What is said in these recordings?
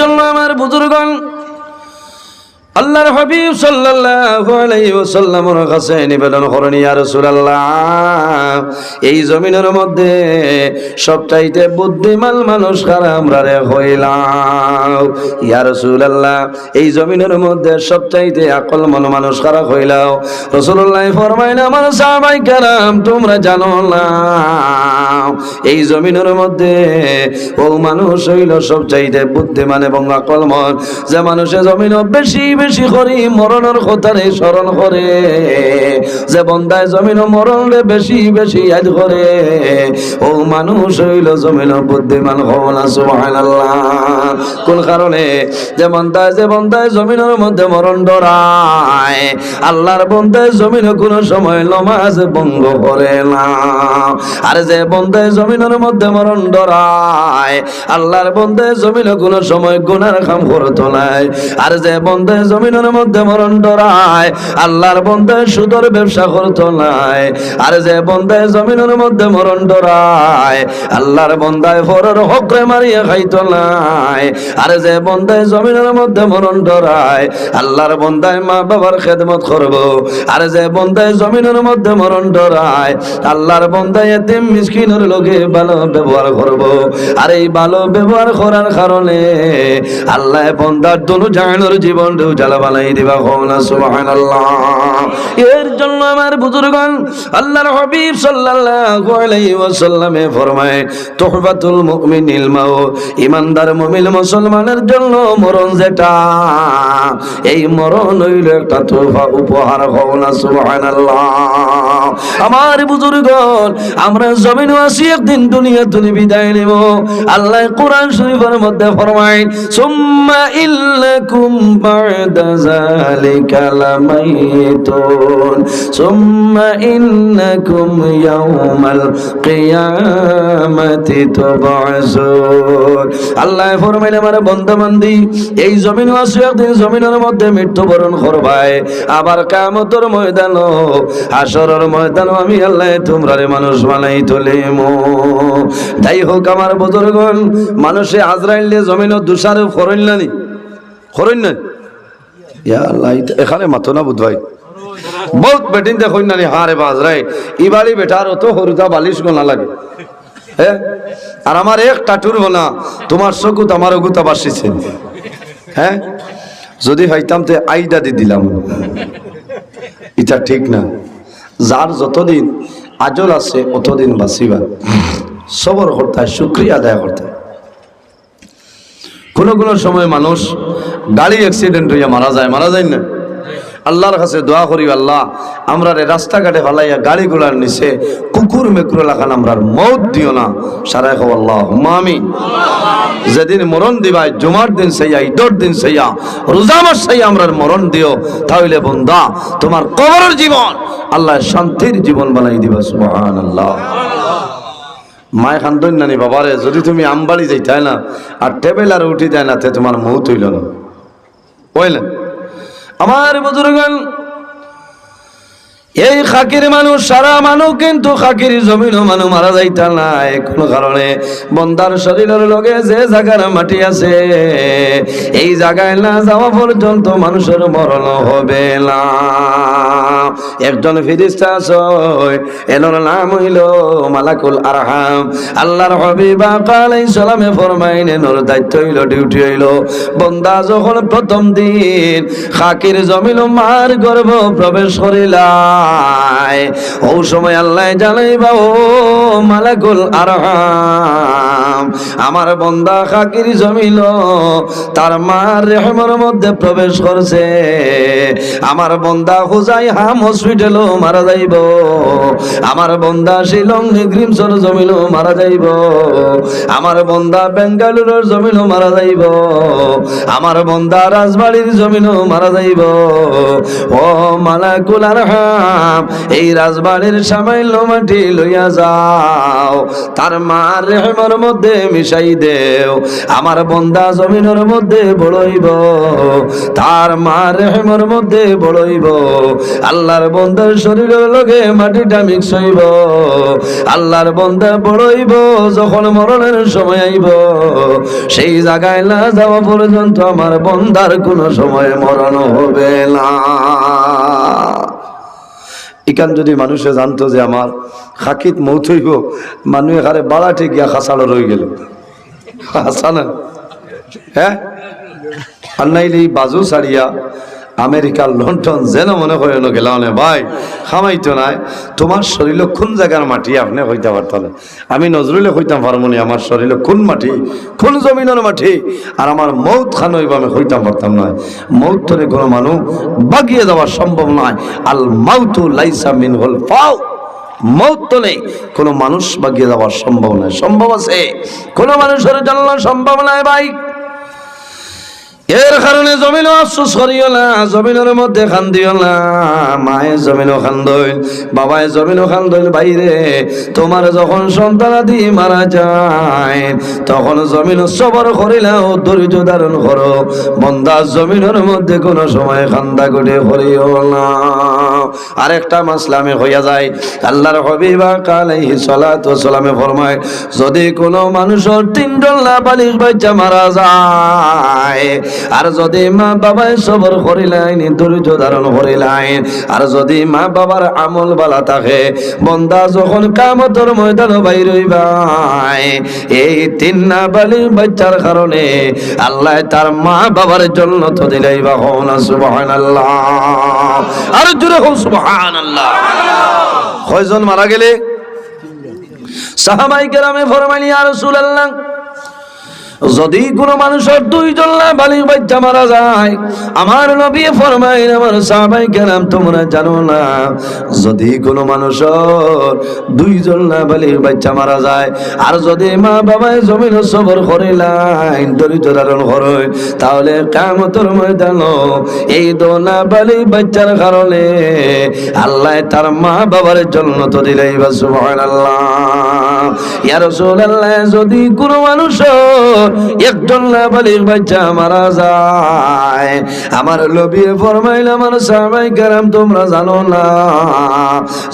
জন্য আমার বুজুর্গণ হাবিব সাল্লাল্লাহু কাছে নিবেদন এই জমিনের মধ্যে সবচাইতে বুদ্ধিমান মানুষ কারা? আমরা রে হইলাম। ইয়া রাসূলুল্লাহ, এই জমিনের মধ্যে সবচাইতে মানুষ কারা হইলাও আমার তোমরা জানো না। এই জমিনের মধ্যে ও মানুষ হইল সবচাইতে বুদ্ধিমান এবং আকলমন। যে মানুষে জমিন বেশি বেশি করি মরণের কথারে স্মরণ করে, যে বন্দায় জমিন মরণ রে বেশি বেশি ইয়াদ করে। ও মানুষ হইল জমিন বুদ্ধিমান হওয়া সুবহানাল্লাহ। কোন কারণে? যে বন্দায় যে বন্দায় জমিনের মধ্যে মরণ ডরায়, আল্লাহর বন্দায় জমিন কোন সময় নমাজ ভঙ্গ করে না। আর যে বন্দায় জমিনের মধ্যে মরণ ডরায়, আল্লাহর বন্দায় জমিন কোন সময় গুনার কাম করতো নাই। আর যে বন্দায় জমিনের মধ্যে মরণ ডরায়। আল্লাহর বন্দায় সুদর ব্যবসা করতো নাই। আর যে বন্দায় জমিনের মধ্যে মরণ ডরায়, আল্লাহর বন্দায় ফরর হকরে মারিয়া খাইতো নাই। আর যে বন্দায় জমিনের মধ্যে মরণ ডরায়, আল্লাহর বন্দায় মা বাবার খেদমত করব। আর যে বন্দায় জমিনের মধ্যে মরণ ডরায়, আল্লাহর বন্দায় এতিম মিসকিনের লোকে ভালো ব্যবহার করব। আর এই ভালো ব্যবহার করার কারণে আল্লাহ বন্দার দনু জাহানোর জীবন জ্বালা ইমানদার মুমিন মুসলমানের জন্য মরণ যেটা, এই মরণ হইল একটা তোফা উপহার হও না, সুবহানাল্লাহ। আমার বুজুর্গণ, আমরা জমিন আসি, একদিন দুনিয়া তুমি বিদায় নেব। আল্লাহ কোরআন শরীফের মধ্যে ফরমায়, সুম্মা ইল্লাকুম বা'দা যালিকা লামাইতুন সুম্মা ইন্নাকুম ইয়াউমাল কিয়ামাতি তুবআসুন আল্লাহ ফরমাইলে, আমার এই জমিন একদিন জমিনের মধ্যে মৃত্যুবরণ করবাই আবার কামতর ময়দান হাসরের ময়দান আমি আল্লাহ তোমরারে মানুষ বানাই তুলিম। তাই হোক আমার বুজুর্গন মানুষে আজরাইলে জমিন দুসার করইল না নি করইল না এখানে মাতো না বুধ ভাই? বহুত বেটিন দেখুন না হারে বাজরাই ইবাড়ি বেটার অত হরুতা বালিশ গোনা লাগে। হ্যাঁ আর আমার এক টাটুর না তোমার চকুত আমার অগুতা বাসিছে হ্যাঁ যদি হইতাম তে আইডা দি দিলাম। এটা ঠিক না। যার যতদিন আজল আছে, অতদিন বাঁচিবা। সবর করতে হয় শুক্রিয়া আদায় করতে। কোনো কোনো সময় মানুষ গাড়ি অ্যাক্সিডেন্ট হইয়া মারা যায় মারা যায় না? আল্লাহর কাছে দোয়া করি, আল্লাহ, আমরা রে রাস্তাঘাটে ফালাইয়া গাড়িগুলার নিচে কুকুর মেকুর লাখান আমরার মৌত দিও না। সারাই খাও আল্লাহ মামি যেদিন মরণ দিবাই জুমার দিন সেইয়া, ঈদর দিন সেইয়া, রোজা মাস সেইয়া আমরার মরণ দিও, তাহলে বন্ধা তোমার কবরের জীবন, আল্লাহ শান্তির জীবন বানাই দিবা সুবহান আল্লাহ মায় খান্দন নানি বাবারে, যদি তুমি আমবাড়ি যাইতাই না, আর টেবিল আর উঠি যায় না, তে তোমার মৌত হইল না। বুঝলেন আমার বুজুর্গন এই খাকির মানুষ, সারা মানুষ কিন্তু খাকির জমিন মানুষ মারা যাইতা নাই। কোনো কারণে বন্দার শরীরের লগে যে জায়গার মাটি আছে, এই জায়গায় না যাওয়া পর্যন্ত মানুষের মরণ হবে না। একজন ফিরিস্তা আছে এনার নাম হইল মালাকুল আরহাম। আল্লাহর হবিবা কালাই সালামে ফরমাইন এনার দায়িত্ব হইল ডিউটি হইল, বন্দা যখন প্রথম দিন খাকির জমিন মার গর্ভ প্রবেশ করিলাই ও সময় আল্লাহ জানাইবা, ও মালাকুল আরহাম, আমার বন্দা খাকির জমিল তার মার রেহমের মধ্যে প্রবেশ করছে। আমার বন্দা হুজাই হাম হসপিটালও মারা যাইব। আমার বন্দা শিলং, গ্রিমসর জমিনও মারা যাইব। আমার বন্দা বেঙ্গালুরুর জমিনও মারা যাইব। আমার বন্দা রাজবাড়ির জমিনও মারা যাইব। ও মালাকুল সালাম এই রাজবাড়ির সামাইল মাটি লইয়া যাও। তার মার রেহমার মধ্যে মিশাই দেও। আমার বন্দা জমিনের মধ্যে বড়ইব। তার মার রেহমার মধ্যে বড়ইব। আল্লাহর বন্দার শরীরের লগে মাটিটা মিক্স হইব। আল্লাহর বন্দা বড়ইব যখন মরণের সময় আইব। সেই জায়গায় না যাওয়া পর্যন্ত আমার বন্দার কোনো সময় মরণ হবে না। ইকান যদি মানুষে জানতো যে আমার খাকিত মৌত হইব, মানুষ এখানে বাড়াটে গিয়া খাসাড়ো রয়ে গেল। হাসা না? হ্যাঁ? আর নাইলে বাজু ছাড়িয়া আমেরিকা লন্ডন যেন মনে না গেলাম ভাই, খামাইতো নাই। তোমার শরীরে কোন জায়গার মাটি আপনি হইতে পারতেন আমি নজরুলে হইতাম পারব নি আমার শরীরে কোন মাটি, কোন জমিনের মাটি? আর আমার মৌত খান হইব আমি হইতাম পারতাম না। মৌত ধরে কোনো মানুষ বাগিয়ে যাওয়া সম্ভব নয় আল মাউতু লাইসা মিন হল পাও মৌত তো নেই, কোনো মানুষ বাগিয়ে যাওয়া সম্ভব নয় সম্ভব আছে? কোনো মানুষের জন্য সম্ভব নয় ভাই। এর কারণে জমিন আফসোস করিও না, জমিনের মধ্যে খান দিও না। মায়ের জমিনও খান দইল বাবায় জমিনও খান দইল বাইরে। তোমার যখন সন্তানাদি মারা যায়, তখন জমিন সবর করিলাও ধৈর্য ধারণ করো। বন্দা জমিনের মধ্যে কোনো সময় খান্দা করে করিও না। আরেকটা মাসলামে হইয়া যায়। আল্লাহর হবিবা কালাইহি সালাতু সালামে ফরমায়, যদি কোনো মানুষের তিন ডল্লা বালিশ বাচ্চা মারা যায় আর যদি মা বাবায় সবর করিলাইন, ধৈর্য ধারণ করিলাইন। আর যদি মা বাবার আমল বালা থাকে, বন্দা যখন কামতর ময়দান বাইর হইবাই এই তিন না বালিশ বাচ্চার কারণে আল্লাহ তার মা বাবার জন্য তো দিলাইবা হন সুবহানাল্লাহ। আর জোরে হোক সুবহানাল্লাহ। কয়জন মারা গেলে? সাহাবাই কেরামে ফরমাইলি আর রাসূলুল্লাহ যদি কোনো মানুষের দুইজন না বালিক বাচ্চা মারা যায়, আমার নবী ফরমাই আমার সাহাবাই কেরাম, তোমরা জানো না, যদি কোনো মানুষের দুইজন না বালিক বাচ্চা মারা যায়, আর যদি মা বাবাই জমিন সবর করে লাইন, দরিদ্র ধারণ করে, তাহলে কামতর ময়দান এই দোনা বালিক বাচ্চার কারণে আল্লাহ তার মা বাবার জন্য তো দিলাই বা সুবহানাল্লাহ। ইয়া রাসূলুল্লাহ, যদি কোনো মানুষ বাচ্চা যায়। আমার লবিয়ে ফরমাইল, আমার সাহাবাই কেরাম, তোমরা জানো না,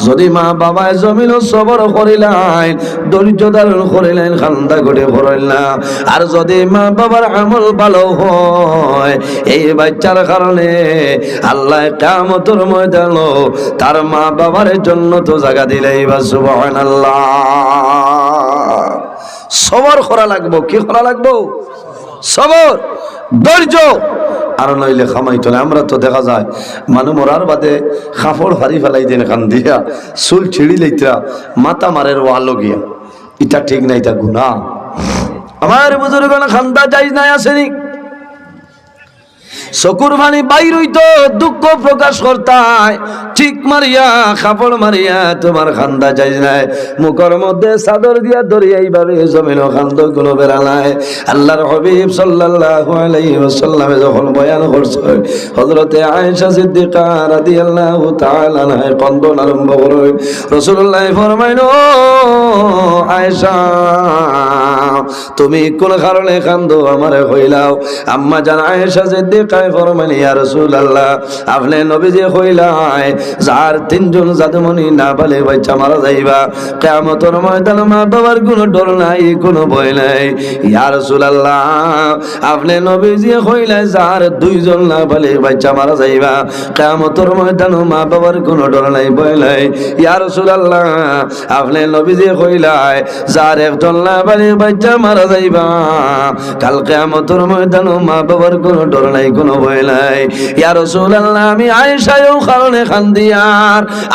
যদি মা বাবায় জমিন সবর করিলাইন ধৈর্য ধারণ করিলেন, খান্দা করে আর যদি মা বাবার আমল ভালো হয়, এই বাচ্চার কারণে আল্লাহ কামতর ময়দান তার মা বাবার জন্য তো জায়গা দিলেই বা সুবহানাল্লাহ। সবর করা লাগবো। কি করা লাগবো? সবর। ধৈর্য। আর নইলে খামাই তোলে। আমরা তো দেখা যায়, মানু মরার বাদে খাফড় হারি ফেলাই দিন খান দিয়া চুল ছিঁড়ি লইতা, মাথা মারের ওয়ালো গিয়া ইটা ঠিক নাই এটা গুণা আমার বুজুর্গ খান্দা যাই নাই আসেনি। চকুর ভানি বাইর হইতো, দুঃখ প্রকাশ করতাই। ঠিক মারিয়া কাপড় মারিয়া তোমার খান্দা যাই নাই। মুখর মধ্যে চাদর দিয়া দরিয়া এইভাবে জমিন খান্দ কোনো বেড়া নাই। আল্লাহর হবিব সাল্লাল্লাহু আলাইহি ওয়াসাল্লামে যখন বয়ান করছে, হযরতে আয়েশা সিদ্দিকা রাদিয়াল্লাহু তাআলা আনহা কন্দন আরম্ভ করে, রাসূলুল্লাহ ফরমাইলো আয়েশা, তুমি কোন কারণে কান্দো আমারে কইলাও আম্মা জান আয়েশা সিদ্দিকায় ফরমাইল ইয়া রাসূলুল্লাহ, আপনি নবীজি কইলাই যার তিনজন জাদুমণি না বলে বাচ্চা মারা যাইবা, কিয়ামতের ময়দানে মা বাবার কোনো ডর নাই, কোনো ভয় নাই। ইয়া রাসূলুল্লাহ, আপনি নবীজি কইলাই যার দুইজন না বলে বাচ্চা মারা যাইবা, কিয়ামতের ময়দানে মা বাবার কোনো ডর নাই, ভয় নাই। ইয়া রাসূলুল্লাহ, আপনি নবীজি কইলাই যার একজন না বলে বাচ্চা মারা যাইবা, কাল কিয়ামতের ময়দানে মা বাবার কোনো ডর নাই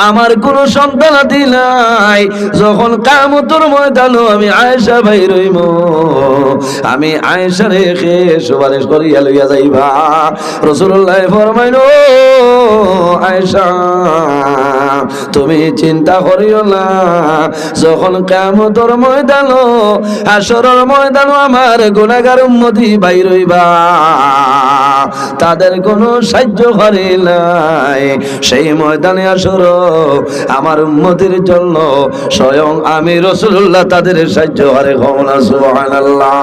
আমার কোনো সন্তান আদি নাই। যখন কিয়ামতের ময়দানে আমি আয়েশা ভাই রইম, আমি আয়েশা রেখে সুপারিশ করিয়া লইয়া যাইবা। রাসূলুল্লাহ ফরমাইলো আয়েশা, তুমি চিন্তা করিও না। যখন কিয়ামতের ময়দান হাসরের ময়দান আমার গুনাহগার উম্মতি বাইর হইবা তাদের কোনো সাহায্য করে নাই। সেই ময়দানে আসর আমার উন্মতির জন্য স্বয়ং আমি রসুল্লাহ তাদের সাহায্য ক্ষমনা সুবহানাল্লাহ।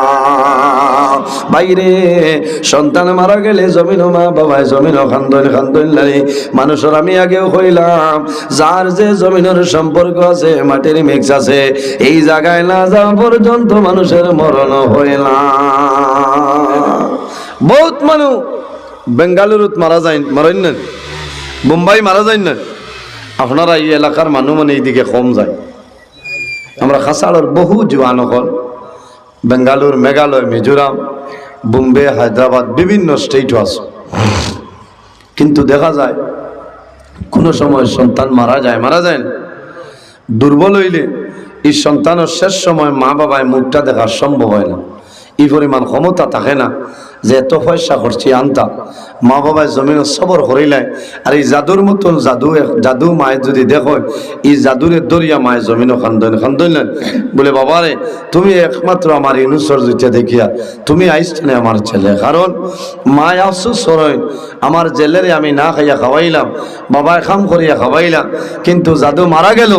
বাইরে সন্তান মারা গেলে জমিন মা বাবায় জমিন খান্দন খান্দন লাগে মানুষের আমি আগেও হইলাম যার যে জমিনের সম্পর্ক আছে, মাটির মিক্স আছে, এই জায়গায় না যাওয়া পর্যন্ত মানুষের মরণ হইলাম বহুত মানুষ বেঙ্গালুরুত মারা যায় মারেন না মুম্বাই মারা যায় না আপনারা এই এলাকার মানুষ মানে এইদিকে কম যায়। আমরা খাসাড়ের বহু জোয়ান হল বেঙ্গালুর মেঘালয় মিজোরাম বোম্বে হায়দ্রাবাদ বিভিন্ন স্টেটও আছে। কিন্তু দেখা যায়, কোনো সময় সন্তান মারা যায় মারা যায় না। দুর্বল হইলে এই সন্তানের শেষ সময় মা বাবায় মুখটা দেখার সম্ভব হয় না। এই পরিমাণ ক্ষমতা থাকে না। যে এত পয়সা খরচি আনতা, মা বাবায় জমিন সবর করিলাই আর এই জাদুর মতন জাদু জাদু মায়ের যদি দেখো, এই জাদুরের দরিয়া মায়ের জমিনও খান্দন খান্দন বলে বাবারে তুমি একমাত্র আমার ইনুসর যেটা দেখিয়া, তুমি আইসটানে আমার ছেলে? কারণ মায় আফসোস সরয় আমার জেলেরে আমি না খাইয়া খাওয়াইলাম বাবায় খাম করিয়া খাওয়াইলাম কিন্তু জাদু মারা গেল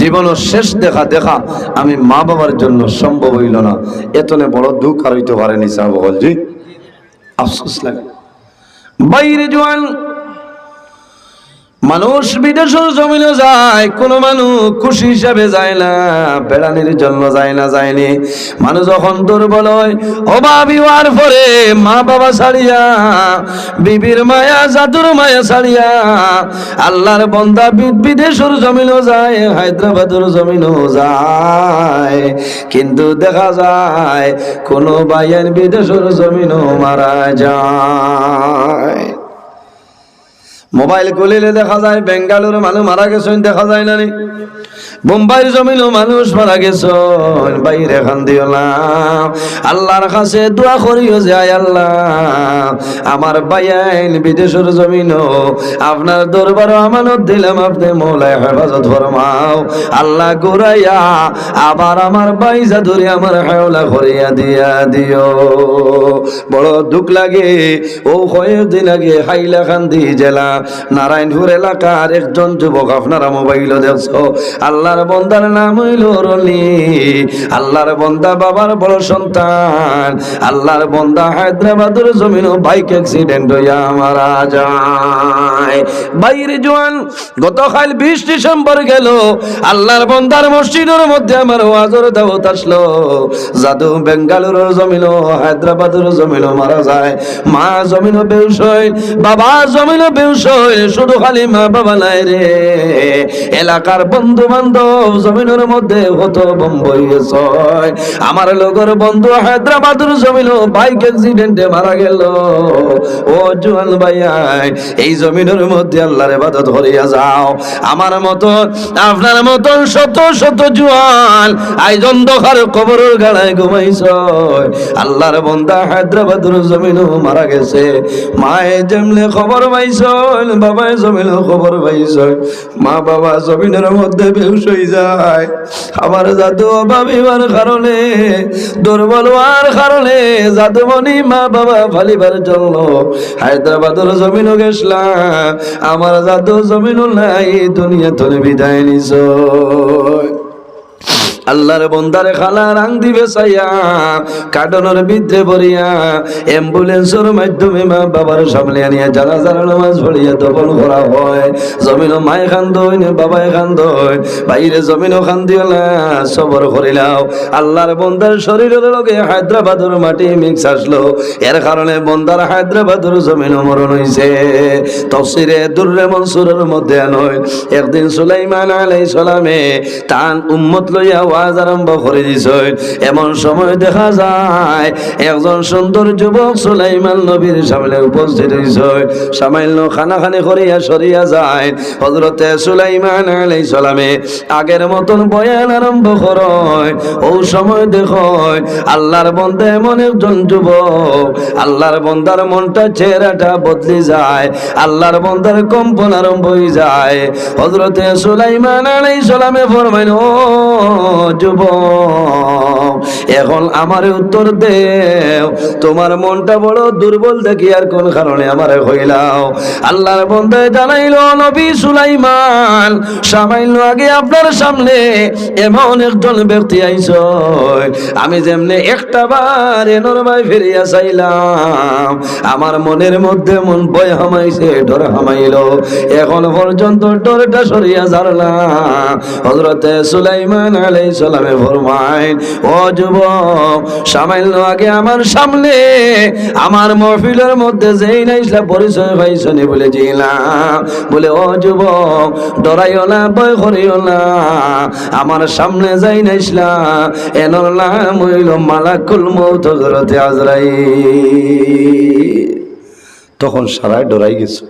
জীবনের শেষ দেখা দেখা আমি মা বাবার জন্য সম্ভব হইল না। এতনে বড় দুঃখ আর হইতে পারেনি সাহেব আফসোস লাগে বাইরে জোয়ান মানুষ বিদেশের জমিনে যায়, কোনো মানুষ খুশি হিসাবে যায় না, বেড়ানির জন্য যায় না, যায়নি। মানুষ যখন দুর্বল হয় অভাবী হওয়ার পরে মা বাবা ছাড়িয়া, বিবির মায়া, জাদুর মায়া ছাড়িয়া, আল্লাহর বন্দা বিদেশের জমিনও যায়, হায়দ্রাবাদের জমিনও যায়। কিন্তু দেখা যায়, কোনো বাইয়ের বিদেশের জমিনও মারা যায়। মোবাইল খুলিলে দেখা যায় বেঙ্গালুরু মানুষ মারা গেছেন, দেখা যায় না মুম্বাইয়ের জমিনও মানুষ মারা গেছেন, বাইরে খান দিও না। আল্লাহর কাছে দোয়া করিও যায় আল্লাহ। আমার বাইয়াইন বিদেশের জমিনও আপনার দরবার আমানত দিলাম, আপনি মৌলায় হেফাজত ফরমাও। আল্লাহ গোরাইয়া আবার আমার বাইজা ধরে আমার হেওলা করিয়া দিয়া দিও। বড় দুঃখ লাগে, ও কয়েকদিন আগে হাইলা খান্দি জেলা নারায়ণপুর এলাকার একজন যুবক, আপনারা মোবাইল দেখছ। আল্লাহর বন্দার নাম হইল আল্লাহর বন্দা বাবার বড় সন্তান। আল্লাহর বন্দা হায়দ্রাবাদের জমিন বাইক অ্যাক্সিডেন্ট হইয়া মারা যায়। বাইরে জোয়ান, গতকাল বিশ ডিসেম্বর গেল। আল্লাহর বন্দার মসজিদের মধ্যে আমার ওয়াজর দাওয়াত আসলো। জাদু বেঙ্গালুরুর জমিন হায়দ্রাবাদের জমিন মারা যায়। মা জমিন বেউস বাবা জমিন বেউস হয় শুধু খালি মা বাবা নাই রে। এলাকার বন্ধু বান্ধব জমিনের মধ্যে কত বম্বই হয় আমার লগর বন্ধু হায়দ্রাবাদের জমিন বাইক অ্যাক্সিডেন্টে মারা গেল। ও জুয়ান ভাইয়াই, এই জমিনের মধ্যে আল্লাহর ইবাদত করিয়া যাও। আমার মতন, আপনার মতন শত শত জুয়ান আইজ অন্ধকার কবরের গাড়ায় ঘুমাইছ। আল্লাহর বন্দা হায়দ্রাবাদের জমিনও মারা গেছে। মায়ে যেমনে খবর পাইছ। বাবায় জমিনও খবর পাইছ। মা বাবা জমিনের মধ্যে বেউস হয়ে যায়। আমার জাদু অভাবিবার কারণে, দুর্বল হওয়ার কারণে জাদুমণি মা বাবা ফালিবার জন্য হায়দ্রাবাদের জমিনও গেছিলাম আমার জাদু জমিনও নাই দুনিয়া ধরে বিদায় নিছ। আল্লাহর বন্দারে খালা রাং দিবে চাইয়া কাটনের বিদ্রে পড়িয়া অ্যাম্বুলেন্সের মাধ্যমে মা বাবার সামনে আনিয়া যারা যারা নামাজ পড়িয়া দফন করা হয়। জমিনও মায়ে খান দই নে বাবাই খান দই বাইরে জমিনও খান দিও না সবর করিলাও। আল্লাহর বন্দার শরীরের লগে হায়দ্রাবাদের মাটি মিক্স আসলো। এর কারণে বন্দার হায়দ্রাবাদের জমিন মরণ হইছে। তফসিরে দুর্রে মনসুরের মধ্যে নয় একদিন সুলাইমান আলাইহিস সালামে তান উম্মত লইয়া ওয়াজ আরম্ভ করে এমন সময় দেখা যায়, একজন সুন্দর যুবক সুলাইমান নবীর সামনে উপস্থিত হইছে সামান্য খানাখানি করিয়া সরিয়া যায়। হজরতে সুলাইমান আলাইহিস সালামে আগের মতন বয়ান আরম্ভ করয় ও সময় দেখো, আল্লাহর বন্দা এমন একজন যুবক, আল্লাহর বন্দার মনটা চেহারাটা বদলে যায়, আল্লাহর বন্দার কম্পন আরম্ভ হয়ে যায়। হজরতে সুলাইমান আলাইহিস সালামে ফরমাইল, ও যুবক, এখন আমার উত্তর দেও। তোমার মনটা বড় দুর্বল দেখি আর কোন কারণে আমারে হইলাও। আল্লাহর বন্ধে জানাইলো, নবী সুলাইমান, সামাইল আগে আপনার সামনে এমন একজন ব্যক্তি আইস আমি যেমনি একটা বার এনর ভাই ফিরিয়া চাইলাম, আমার মনের মধ্যে মন ভয় হামাইছে, ডর হামাইলো। এখন পর্যন্ত ডরটা সরিয়া জানলাম হজরতে সুলাইমান আলাইহিস সালামে ফরমাইন, ও যুবক, সামান্য আগে আমার সামনে, আমার মহফিলের মধ্যে যেই নাইসলা পরিচয় পাইছনি বলে জিলাম বলে, ও যুবক, ডরাইও না, ভয় করিও না, আমার সামনে যাই নাইসলা এনর নাম হইল মালাকুল মৌত হজরতে আজরাই তখন সারাই ডরাই গেছে।